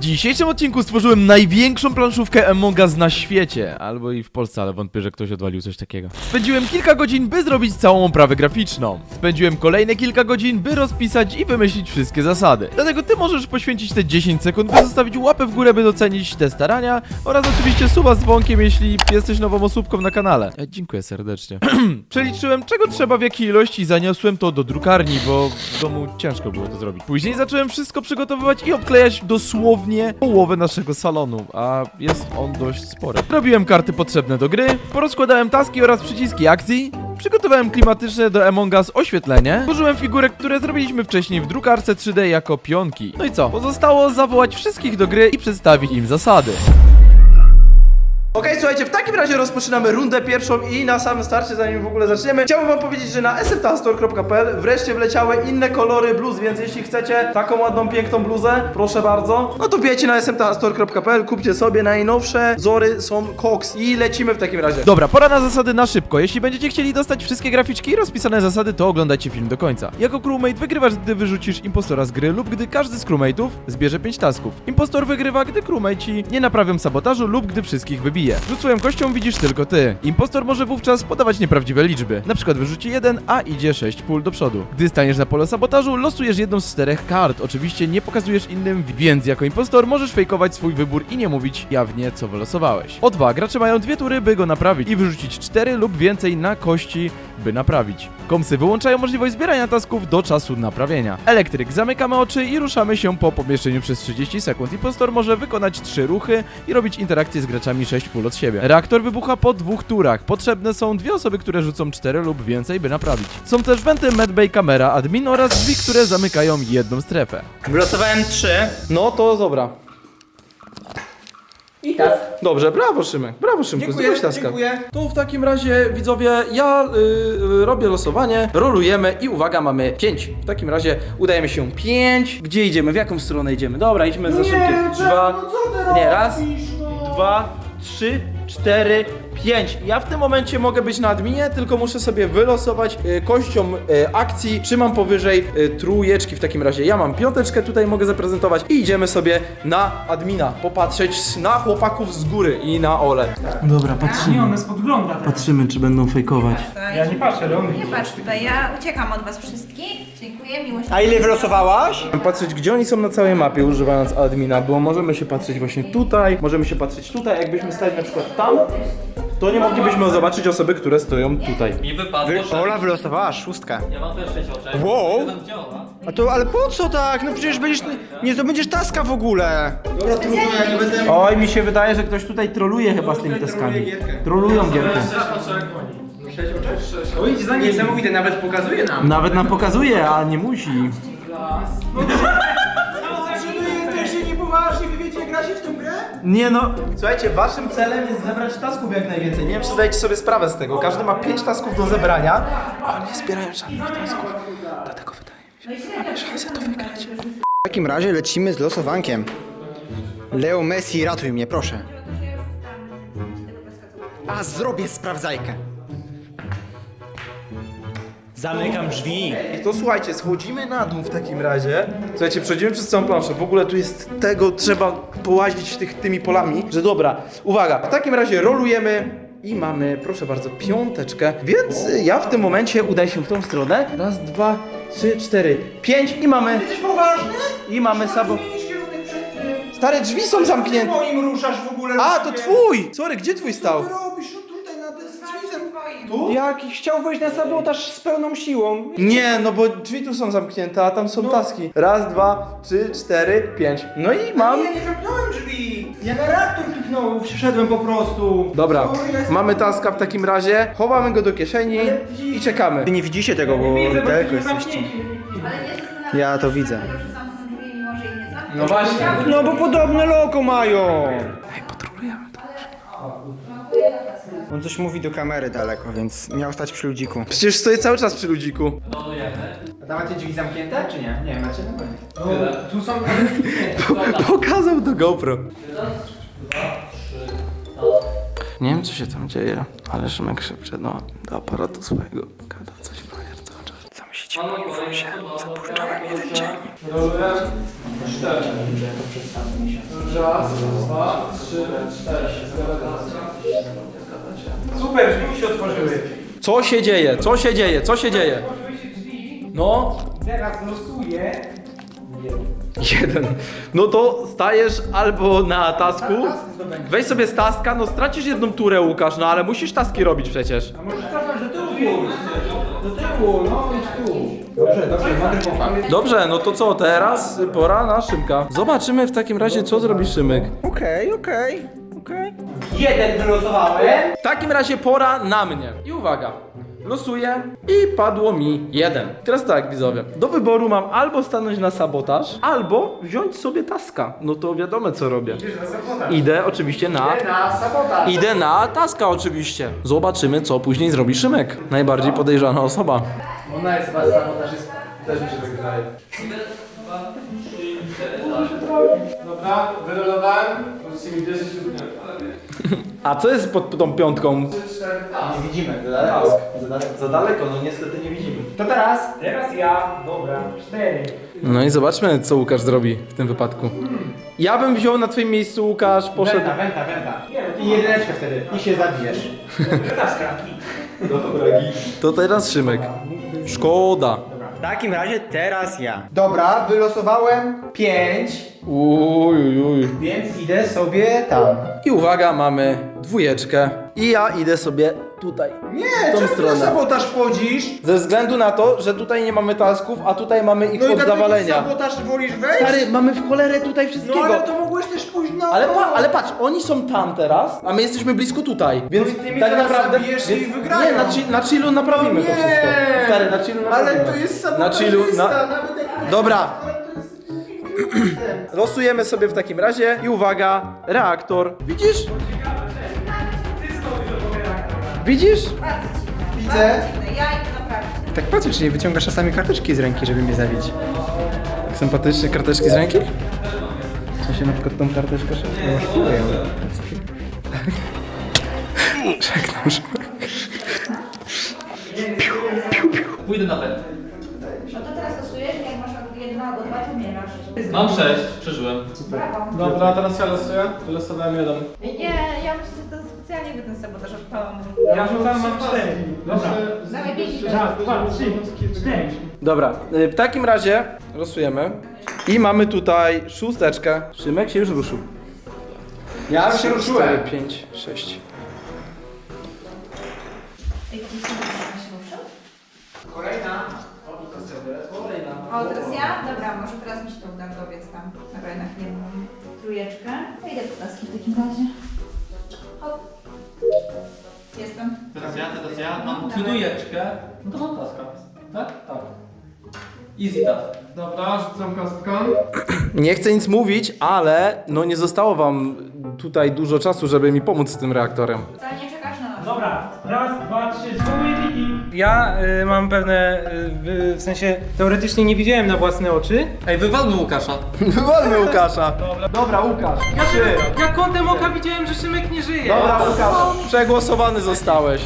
W dzisiejszym odcinku stworzyłem największą planszówkę Among Us na świecie. Albo i w Polsce, ale wątpię, że ktoś odwalił coś takiego. Spędziłem kilka godzin, by zrobić całą oprawę graficzną. Spędziłem kolejne kilka godzin, by rozpisać i wymyślić wszystkie zasady. Dlatego ty możesz poświęcić te 10 sekund, by zostawić łapę w górę, by docenić te starania oraz oczywiście suba z dzwonkiem, jeśli jesteś nową osóbką na kanale. E, dziękuję serdecznie. Przeliczyłem, czego trzeba w jakiej ilości i zaniosłem to do drukarni, bo w domu ciężko było to zrobić. Później zacząłem wszystko przygotowywać i obklejać dosłownie połowę naszego salonu, a jest on dość spory. Robiłem karty potrzebne do gry, porozkładałem taski oraz przyciski akcji, Przygotowałem klimatyczne do Among Us oświetlenie. Użyłem figurek, które zrobiliśmy wcześniej w drukarce 3D jako pionki. No i co? Pozostało zawołać wszystkich do gry i przedstawić im zasady. Okej, słuchajcie, w takim razie rozpoczynamy rundę pierwszą i na samym starcie, zanim w ogóle zaczniemy, chciałbym wam powiedzieć, że na smtastore.pl wreszcie wleciały inne kolory bluz, więc jeśli chcecie taką ładną, piękną bluzę, proszę bardzo, no to wbijajcie na smtastore.pl, kupcie sobie najnowsze wzory, są koks i lecimy w takim razie. Dobra, pora na zasady na szybko. Jeśli będziecie chcieli dostać wszystkie graficzki i rozpisane zasady, to oglądajcie film do końca. Jako crewmate wygrywasz, gdy wyrzucisz impostora z gry lub gdy każdy z crewmateów zbierze 5 tasków. Impostor wygrywa, gdy crewmateci nie naprawią sabotażu lub gdy wszystkich wybije. Rzut swoją kością widzisz tylko ty. Impostor może wówczas podawać nieprawdziwe liczby. Na przykład wyrzuci 1, a idzie 6 pól do przodu. Gdy staniesz na pole sabotażu, losujesz jedną z czterech kart. Oczywiście nie pokazujesz innym, więc jako impostor możesz fejkować swój wybór i nie mówić jawnie, co wylosowałeś. O dwa, gracze mają dwie tury, by go naprawić i wyrzucić 4 lub więcej na kości, by naprawić. Komsy wyłączają możliwość zbierania tasków do czasu naprawienia. Elektryk, zamykamy oczy i ruszamy się po pomieszczeniu przez 30 sekund. Impostor może wykonać 3 ruchy i robić interakcje z graczami 6 pól od siebie. Reaktor wybucha po dwóch turach. Potrzebne są dwie osoby, które rzucą 4 lub więcej, by naprawić. Są też wenty, medbay, kamera, admin oraz drzwi, które zamykają jedną strefę. Wylosowałem trzy. No to dobra. I tak. Dobrze, brawo Szymek, brawo Szymku, Dziękuję, zdobyłeś taska. dziękuję. To w takim razie, widzowie, ja y, y, robię losowanie, rolujemy i uwaga, mamy 5. W takim razie udajemy się 5. Gdzie idziemy? W jaką stronę idziemy? Dobra, idźmy za szybkiem. Dwa, nie, raz, dwa, trzy, cztery, pięć. Ja w tym momencie mogę być na adminie, tylko muszę sobie wylosować y, kością y, akcji. Trzymam powyżej y, trójeczki w takim razie. Ja mam piąteczkę, tutaj mogę zaprezentować i idziemy sobie na admina, popatrzeć na chłopaków z góry i na Ole. Dobra, patrzymy. Nie, on nas podgląda teraz. Patrzymy, czy będą fejkować. Ja nie patrzę, ale on Nie patrz tutaj, ja uciekam od was wszystkich. Dziękuję, miłość. A ile wylosowałaś? Patrzeć, gdzie oni są na całej mapie, używając admina, bo możemy się patrzeć właśnie tutaj, możemy się patrzeć tutaj, jakbyśmy stali na przykład tam, to nie moglibyśmy zobaczyć osoby, które stoją tutaj. Mi wypadło, że Ola wylosowała szóstkę. ja mam też 6 oczek. Wow. A to, ale po co tak? No przecież będziesz, nie zdobędziesz taska w ogóle. Oj, mi się wydaje, że ktoś tutaj troluje chyba z tymi teskami. Trolują gierkę. To idź za niesamowite, nawet pokazuje nam. Nawet nam pokazuje, a nie musi. Wiecie jak gra się w tę grę? Nie no. Słuchajcie, waszym celem jest zebrać tasków jak najwięcej. Nie wiem, czy zdajecie sobie sprawę z tego. Każdy ma 5 tasków do zebrania, a oni nie zbierają żadnych tasków. Dlatego wydaje mi się, że mamy szansę to wygrać. W takim razie lecimy z losowankiem. Leo Messi, ratuj mnie, proszę. A zrobię sprawdzajkę. Zamykam drzwi. To słuchajcie, schodzimy na dół w takim razie. Słuchajcie, przechodzimy przez całą planszę. W ogóle tu jest tego, trzeba połazić tych, tymi polami, że dobra. Uwaga, w takim razie rolujemy i mamy, proszę bardzo, piąteczkę. Więc y, ja w tym momencie udaję się w tą stronę. Raz, dwa, trzy, cztery, pięć i mamy... Jesteś poważny? I mamy sabo... Zmienisz kierunek przed tym. Stare drzwi są zamknięte. Moim ruszasz w ogóle. A, to twój! Sorry, gdzie twój stał ty robisz? No tutaj na tym drzwi Tu? Jaki chciał wejść na sabotaż z pełną siłą. Nie, no bo drzwi tu są zamknięte, a tam są taski. Raz, dwa, trzy, cztery, pięć. No i mam... Ja nie zamknąłem drzwi. Ja na reaktor kliknąłem, wszedłem po prostu. Dobra, Sorry, ja jestem- mamy taska w takim razie, chowamy go do kieszeni i czekamy. Wy nie widzicie tego, bo Widzę, bo daleko jesteśmy jesteście. zamknięci. Ale nie zastanawiam Ja to widzę. drzwi, mimo że nie. No właśnie. No bo podobne loko mają. On coś mówi do kamery daleko, więc miał stać przy ludziku. Przecież stoję cały czas przy ludziku. A tam macie drzwi zamknięte, czy nie? Nie, macie normalnie. No, tu są... Pokazał do GoPro. Nie wiem co się tam dzieje, ale Szymek szepcze no, do aparatu swojego. Gada coś w cały czas. Co myślicie? Super, drzwi się otworzyły. Co się dzieje? Co się dzieje? Co się dzieje? No, Teraz losuję. jeden. No to stajesz albo na tasku. Weź sobie z taska, no stracisz jedną turę, Łukasz, no ale musisz taski robić przecież. A może cofnąć do tyłu? Do tyłu, no idź tu. Dobrze, dobrze. Dobrze, no to co, teraz pora na Szymka. Zobaczymy w takim razie, co zrobi Szymek. Okej, okej, okej. Jeden wylosowałem. W takim razie pora na mnie. I uwaga. Losuję i padło mi jeden. Teraz tak, widzowie. Do wyboru mam albo stanąć na sabotaż, albo wziąć sobie taska. No to wiadomo, co robię. Idę oczywiście na... Na sabotaż. Idę na taska oczywiście. Zobaczymy, co później zrobi Szymek. Najbardziej podejrzana osoba. Ona jest was sabotażystą. Też mi się tak wydaje. Dobra, wyrolowałem. Możecie mi wierzyć lub nie. A co jest pod tą piątką? Nie widzimy, za daleko. Za daleko. Za daleko, no niestety nie widzimy. To teraz? Teraz ja. Dobra, cztery. No i zobaczmy, co Łukasz zrobi w tym wypadku. Ja bym wziął na twoim miejscu, Łukasz, poszedł... Wenta, wenta, wenta. I jedyneczkę wtedy. I się zabijesz. To teraz Szymek. Szkoda. W takim razie teraz ja. Dobra, wylosowałem pięć, Uj, uj, uj. więc idę sobie tam. I uwaga, mamy dwójeczkę. I ja idę sobie tutaj. Nie, tą czemu ty stronę. sabotaż wchodzisz? Ze względu na to, że tutaj nie mamy tasków, a tutaj mamy ich No i od dlatego zawalenia. sabotaż wolisz wejść? Stary, mamy w cholerę tutaj no wszystkiego. ale to mogłeś też pójść na Ale, pa, ale patrz, oni są tam teraz, a my jesteśmy blisko tutaj. Więc No i ty tak zaraz naprawdę. zabijesz i wygrają. Nie, na, chi- na chillu naprawimy to Nie. wszystko. Stary, na chillu naprawimy. Ale to jest Na sabotażysta, chillu. Na... nawet jak... Dobra. Losujemy sobie w takim razie i uwaga, reaktor. Widzisz? Widzisz? Widzę. Ja idę naprawić. Tak patrzysz, nie wyciągasz czasami karteczki z ręki, żeby mnie zabić. Sympatyczne karteczki z ręki? Co się na przykład tą karteczkę szybko No to teraz losujesz, jak masz jedno albo dwa, to umierasz. Mam sześć, przeżyłem. Brawo. Dobra, teraz ja losuję. Wylosowałem jeden. Nie, ja myślę, że to specjalnie by ten sabotaż odpałam. Ja rzucam, mam cztery. Dobra. Dawaj, biegnij. Raz, dwa, trzy, cztery. Dobra, y, w takim razie losujemy. I mamy tutaj szósteczkę. Szymek się już ruszył. Ja już się ruszyłem. 5, 6. trójeczkę. Ja Idę po taski w takim razie. Hop. Jestem. Teraz ja, teraz ja. Mam Dawaj. trójeczkę. No to mam taska. Tak? Tak. Easy task. Dobra, rzucam kostką. Nie chcę nic mówić, ale no nie zostało wam tutaj dużo czasu, żeby mi pomóc z tym reaktorem. Ja y, mam pewne, y, w sensie teoretycznie nie widziałem na własne oczy. Ej, wywalmy Łukasza. Wywalmy Łukasza. Dobra, Łukasz. Trzy. Ja kątem oka widziałem, że Szymek nie żyje. Dobra, Łukasz. Przegłosowany zostałeś.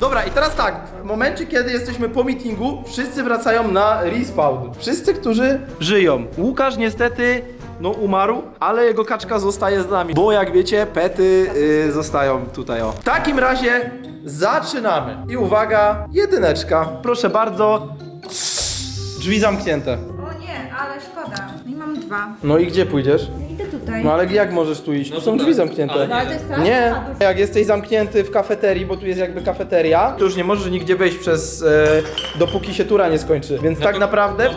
Dobra, i teraz tak, w momencie kiedy jesteśmy po meetingu, wszyscy wracają na respawn. Wszyscy, którzy żyją. Łukasz niestety, no umarł, ale jego kaczka zostaje z nami, bo jak wiecie, pety y, zostają tutaj, o. W takim razie zaczynamy. I uwaga, jedyneczka. Proszę bardzo. Drzwi zamknięte. O nie, ale szkoda. No i mam dwa. No i gdzie pójdziesz? Tutaj. No ale jak możesz tu iść? Tu są drzwi zamknięte. No ale to jest strasznie Nie, jak jesteś zamknięty w kafeterii, bo tu jest jakby kafeteria, to już nie możesz nigdzie wejść przez, e, dopóki się tura nie skończy. Więc tak naprawdę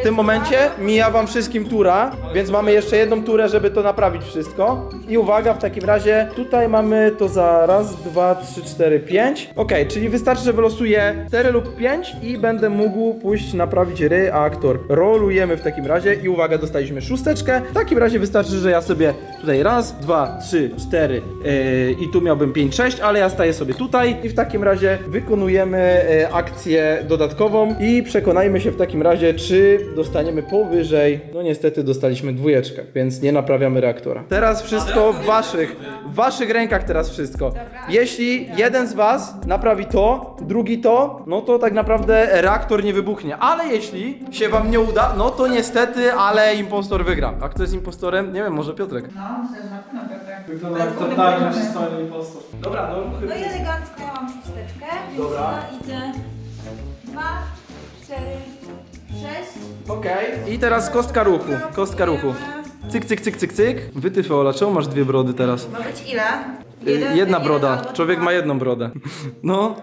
w tym momencie mija wam wszystkim tura, więc mamy jeszcze jedną turę, żeby to naprawić wszystko. I uwaga, w takim razie tutaj mamy to za raz, dwa, trzy, cztery, pięć. Okej, czyli wystarczy, że wylosuję 4 lub 5 i będę mógł pójść naprawić reaktor. Rolujemy w takim razie i uwaga, dostaliśmy szósteczkę. W takim razie wystarczy, Wystarczy, że ja sobie tutaj raz, dwa, trzy, cztery yy, i tu miałbym pięć, sześć, ale ja staję sobie tutaj i w takim razie wykonujemy yy, akcję dodatkową i przekonajmy się w takim razie, czy dostaniemy powyżej. No niestety dostaliśmy dwójeczkę, więc nie naprawiamy reaktora. Teraz wszystko w waszych, w waszych rękach teraz wszystko. Jeśli jeden z was naprawi to, drugi to, no to tak naprawdę reaktor nie wybuchnie. Ale jeśli się wam nie uda, no to niestety, ale impostor wygra. A kto jest impostorem? Nie wiem, może Piotrek. No, myślę, że na pewno Piotrek. Wygląda Bez to głowy tak, że wygramy. przystojny impostor. Dobra, no No i elegancko ja mam szósteczkę, więc Dobra. ja idę dwa, cztery, sześć. Okej. I teraz kostka ruchu. Kostka ruchu. Cyk, cyk, cyk, cyk, cyk. Wytyfy, Ola, czemu masz dwie brody teraz? Ma być ile? Y, Jeden- Jedna jeden broda. albo Człowiek dwa. ma jedną brodę. No.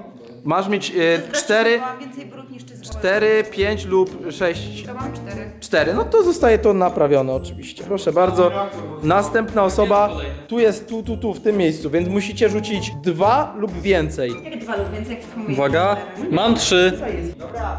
Masz mieć y, Zresztą cztery, Mam więcej brud niż ty zrobiłeś. cztery, pięć lub sześć. To mam cztery. Cztery. No to zostaje to naprawione oczywiście. Proszę bardzo. Następna osoba. Tu jest, tu, tu, tu, w tym miejscu, więc musicie rzucić dwa lub więcej. Jak dwa lub więcej, jak tylko mówię. Uwaga, mam trzy.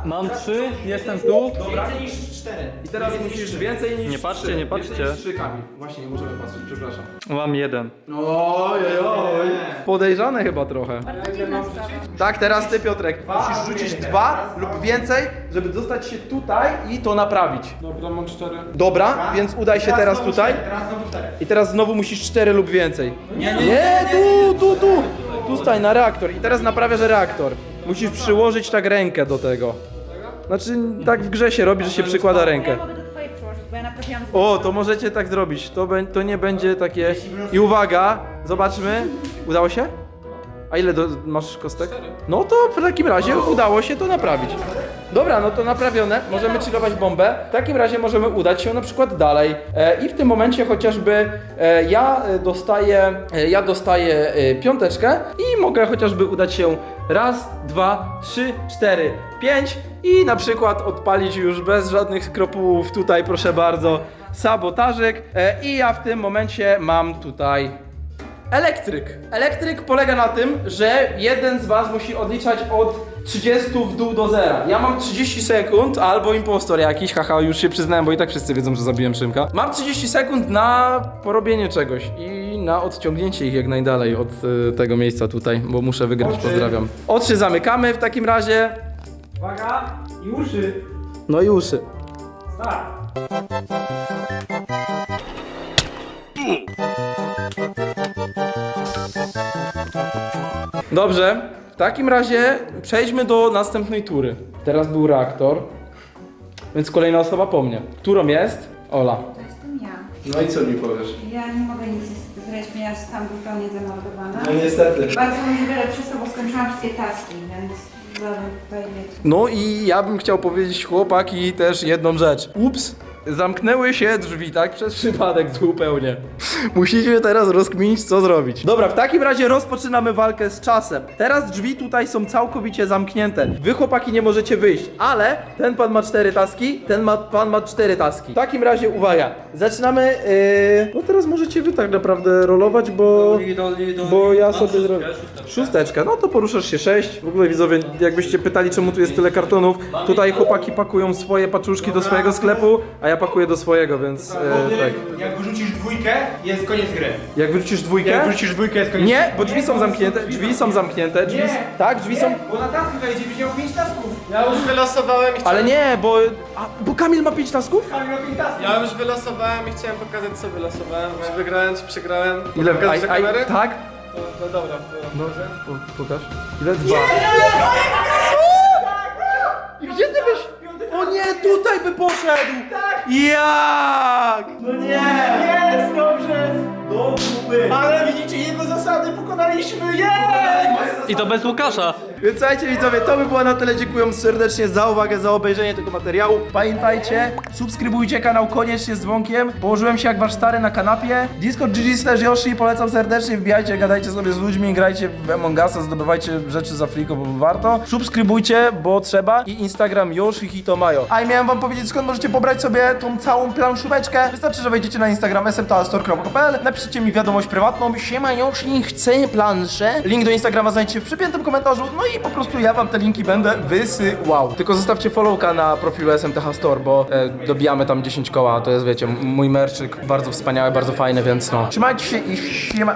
Mam trzy, jestem tu. Więcej niż cztery. I teraz musisz więcej niż Nie patrzcie, trzy. nie patrzcie. Więcej niż trzy Kamil. Właśnie, nie możemy patrzeć, przepraszam. Mam jeden. Oj, oj, Podejrzane chyba trochę. Bardzo dziwna sprawa. Tak, teraz ty Piotrek. Musisz rzucić dwa lub więcej, żeby dostać się tutaj i to naprawić. Dobra, mam cztery. Dobra, więc udaj się teraz tutaj. Teraz znowu cztery. I teraz znowu musisz cztery lub więcej. Nie, nie, nie. tu, tu, tu. Tu stań na reaktor i teraz naprawiasz reaktor. Musisz przyłożyć tak rękę do tego. Znaczy, tak w grze się robi, że się przykłada Ja rękę. mogę do twojej przyłożyć, bo ja naprawiłam z O, to możecie tak zrobić. To, bę- to nie będzie takie. I uwaga, zobaczmy. Udało się? A ile do, masz kostek? No to w takim razie udało się to naprawić. Dobra, no to naprawione. Możemy chillować bombę. W takim razie możemy udać się na przykład dalej. E, I w tym momencie chociażby e, ja e, dostaję, e, ja dostaję e, piąteczkę i mogę chociażby udać się raz, dwa, trzy, cztery, pięć i na przykład odpalić już bez żadnych skropułów tutaj, proszę bardzo, sabotażyk. E, I ja w tym momencie mam tutaj Elektryk. Elektryk polega na tym, że jeden z was musi odliczać od 30 w dół do zera. Ja mam 30 sekund, albo impostor jakiś, haha, już się przyznałem, bo i tak wszyscy wiedzą, że zabiłem Szymka. Mam 30 sekund na porobienie czegoś i na odciągnięcie ich jak najdalej od y, tego miejsca tutaj, bo muszę wygrać, pozdrawiam. Oczy zamykamy w takim razie, Uwaga, i uszy. no i uszy. Start. Dobrze, w takim razie przejdźmy do następnej tury. Teraz był reaktor, więc kolejna osoba po mnie. Którą jest? Ola. To jestem ja. No i co mi powiesz? Ja nie mogę nic niestety zrobić, ponieważ tam był pełnie zamordowana. No niestety. Bardzo możliwe, że przez to, bo skończyłam wszystkie taski, więc żaden tutaj wiecie. No i ja bym chciał powiedzieć chłopaki też jedną rzecz. Ups, zamknęły się drzwi, tak? Przez przypadek zupełnie. Musicie teraz rozkminić, co zrobić. Dobra, w takim razie rozpoczynamy walkę z czasem. Teraz drzwi tutaj są całkowicie zamknięte. Wy chłopaki nie możecie wyjść, ale ten pan ma cztery taski, ten ma, pan ma cztery taski. W takim razie uwaga, zaczynamy. Yy... No teraz możecie wy tak naprawdę rolować, bo. Bo ja sobie zrobię. Szósteczka, no to poruszasz się sześć. W ogóle widzowie, jakbyście pytali, czemu tu jest tyle kartonów, tutaj chłopaki pakują swoje paczuszki do swojego sklepu, a ja pakuję do swojego, więc e, tak. Jak wyrzucisz dwójkę, jest koniec gry. Jak wyrzucisz dwójkę? Jak wyrzucisz dwójkę, jest koniec Nie, bo drzwi są zamknięte, drzwi są zamknięte, drzwi... Nie. Tak, drzwi są... Bo na tasku tutaj będzie miał pięć tasków. Ja już wylosowałem i chciałem... Ale nie, bo... A, bo Kamil ma pięć tasków? Tam miał pięć tasków. Ja już wylosowałem i chciałem pokazać co wylosowałem. Czy wygrałem, czy przegrałem. Ile... Do kamery? tak? To, to dobra. No, po, pokaż. Ile? Dwa. I gdzie ty byś... O nie, tutaj by poszedł! Tak! Jak? No nie! Jest, dobrze. Dobrze. Ale widzicie, jego zasady pokonaliśmy. Jest! I to bez Łukasza. Więc słuchajcie widzowie, to by było na tyle. Dziękuję serdecznie za uwagę, za obejrzenie tego materiału. Pamiętajcie, subskrybujcie kanał koniecznie z dzwonkiem. Położyłem się jak wasz stary na kanapie. Discord GG slash Yoshi, polecam serdecznie. Wbijajcie, gadajcie sobie z ludźmi, grajcie w Among Usa, zdobywajcie rzeczy za friko, bo warto. Subskrybujcie, bo trzeba. I Instagram Yoshi Hitomayo. A i miałem wam powiedzieć, skąd możecie pobrać sobie tą całą planszóweczkę. Wystarczy, że wejdziecie na Instagram smtalstore.pl, napiszcie mi wiadomość prywatną. Siema Yoshi, chcę plan planszę. Link do Instagrama znajdziecie w przypiętym komentarzu, no i po prostu ja wam te linki będę wysyłał. Tylko zostawcie followka na profilu SMTH Store, bo e, dobijamy tam 10 koła, to jest wiecie, mój merczyk, bardzo wspaniały, bardzo fajny, więc no. Trzymajcie się i siema.